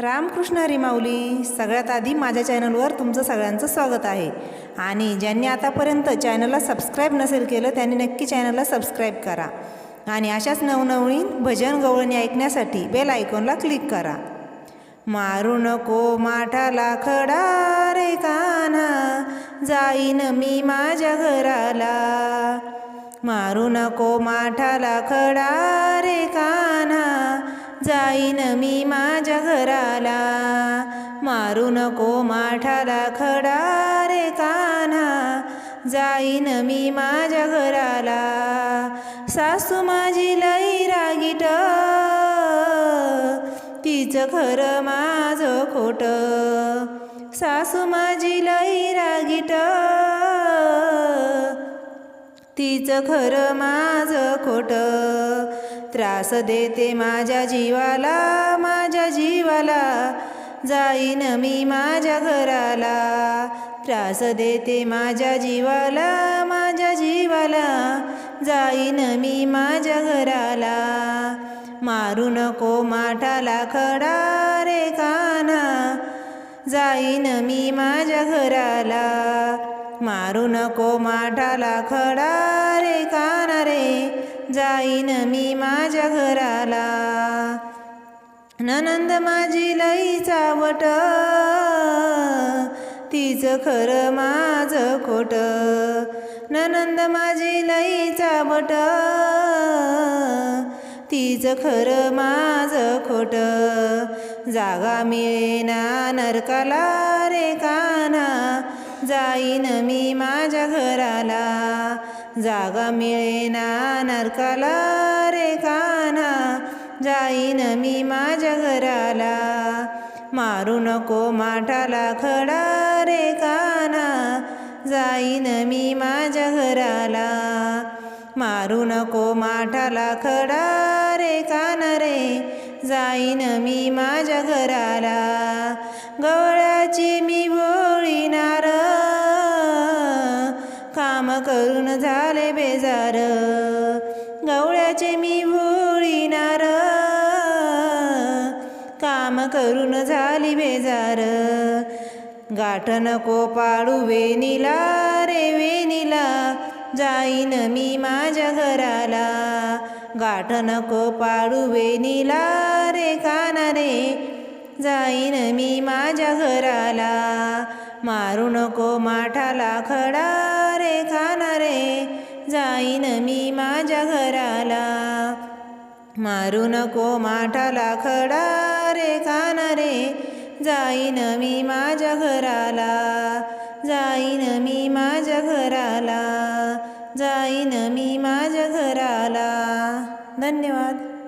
रामकृष्ण हरी सगळ्यात आधी माझ्या चॅनलवर तुमचं सगळ्यांचं स्वागत आहे. आणि ज्यांनी आतापर्यंत चॅनलला सबस्क्राईब नसेल केलं त्यांनी नक्की चॅनलला सबस्क्राईब करा. आणि अशाच नवनवीन भजन गवळणी ऐकण्यासाठी बेल आयकॉनला क्लिक करा. मारू नको माठाला खडा रे कान्हा जाईन मी माझ्या घराला. मारू नको माठाला खडा रे काना जाईन मी माझ्या घराला. मारू नको माठाला खडा रे कान्हा जाईन मी माझ्या घराला. सासू माझी लई रागीट. तिचं खरं माझं खोटं. सासू माझी लई रागीट. तिचं खरं माझं खोटं. त्रास देते माझ्या जीवाला माझ्या जीवाला. जाईन मी माझ्या घराला. त्रास देते माझ्या जीवाला माझ्या जीवाला. जाईन मी माझ्या घराला. मारू नको माठाला खडा रे काना. जाईन मी माझ्या घराला. मारू नको माठाला खडा रे कान रे. जाईन मी माझ्या घराला. ननंद माझी लई चावट तिचं खरं माझं खोट. ननंद माझी लई चावट तिचं खरं माझं खोट. जागा मिळेना नरकाला रे काना. जाईन मी माझ्या घराला. जागा मिळेना नरकाला रे काना. जाईन मी माझ्या घराला. मारू नको माठाला खडा रे काना. जाईन मी माझ्या घराला. मारू नको माठाला खडा रे काना रे. जाईन मी माझ्या घराला. गवळ्याची मी बोळीनार काम करून झाले बेजार. गवळ्याचे मी भोळीनार. काम करून झाली बेजार. गाठ नको पाडू वेणीला रे वेणीला. जाईन मी माझ्या घराला. गाठ नको पाडू वेणीला रे काना रे जाईन मी माझ्या घराला. मारू नको माठाला खडा रे काना रे. जाईन मी माझ्या घराला. मारू नको माठाला खडा रे खाना रे. जाईन मी माझ्या घराला. जाईन मी माझ्या घराला. जाईन मी माझ्या घराला. धन्यवाद.